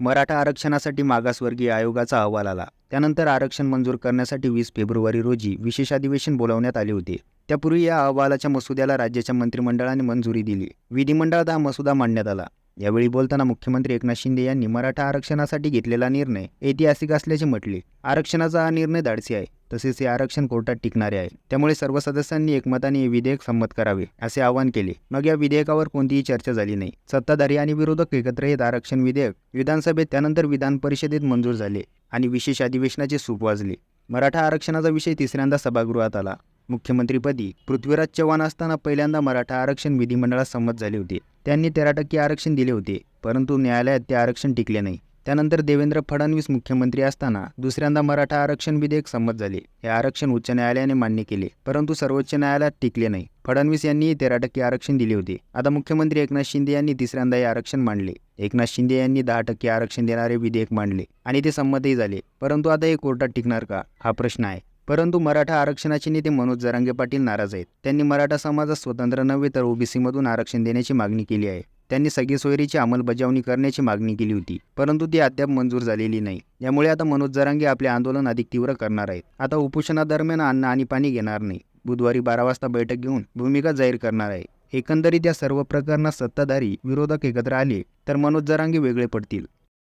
मराठा आरक्षणासाठी मागासवर्गीय आयोगाचा अहवाल आला. त्यानंतर आरक्षण मंजूर करण्यासाठी वीस फेब्रुवारी रोजी विशेष अधिवेशन बोलावण्यात आले होते. त्यापूर्वी या अहवालाच्या मसुद्याला राज्याच्या मंत्रिमंडळाने मंजुरी दिली. विधिमंडळात हा मसुदा मांडण्यात आला. यावेळी बोलताना मुख्यमंत्री एकनाथ शिंदे यांनी मराठा आरक्षणासाठी घेतलेला निर्णय ऐतिहासिक असल्याचे म्हटले. आरक्षणाचा हा निर्णय धाडसी आहे. तसेच हे आरक्षण कोर्टात टिकणारे आहे. त्यामुळे सर्व सदस्यांनी एकमताने हे विधेयक संमत करावे असे आवाहन केले. मग या विधेयकावर कोणतीही चर्चा झाली नाही. सत्ताधारी आणि विरोधक एकत्र येत आरक्षण विधेयक विधानसभेत त्यानंतर विधान परिषदेत मंजूर झाले आणि विशेष अधिवेशनाचे सूप वाजले. मराठा आरक्षणाचा विषय तिसऱ्यांदा सभागृहात आला. मुख्यमंत्रीपदी पृथ्वीराज चव्हाण असताना पहिल्यांदा मराठा आरक्षण विधिमंडळात संमत झाले होते. त्यांनी तेरा टक्के आरक्षण दिले होते परंतु न्यायालयात ते आरक्षण टिकले नाही. त्यानंतर देवेंद्र फडणवीस मुख्यमंत्री असताना दुसऱ्यांदा मराठा आरक्षण विधेयक संमत झाले. हे आरक्षण उच्च न्यायालयाने मान्य केले परंतु सर्वोच्च न्यायालयात टिकले नाही. फडणवीस यांनी तेरा टक्के आरक्षण दिले होते. आता मुख्यमंत्री एकनाथ शिंदे यांनी तिसऱ्यांदा हे आरक्षण मांडले. एकनाथ शिंदे यांनी दहा टक्के आरक्षण देणारे विधेयक मांडले आणि ते संमतही झाले. परंतु आता हे कोर्टात टिकणार का? हा प्रश्न आहे. परंतु मराठा आरक्षणाचे नेते मनोज जरांगे पाटील नाराज आहेत. त्यांनी मराठा समाजात स्वतंत्र नव्हे तर ओबीसीमधून आरक्षण देण्याची मागणी केली आहे. त्यांनी सगळी सोयरीची अंमलबजावणी करण्याची मागणी केली होती. परंतु ती अद्याप मंजूर झालेली नाही. यामुळे आता मनोज जरांगे आपले आंदोलन अधिक तीव्र करणार आहेत. आता उपोषणादरम्यान अन्न आणि पाणी घेणार नाही. बुधवारी बारा वाजता बैठक घेऊन भूमिका जाहीर करणार आहे. एकंदरीत या सर्व प्रकरणात सत्ताधारी विरोधक एकत्र आले तर मनोज जरांगे वेगळे पडतील.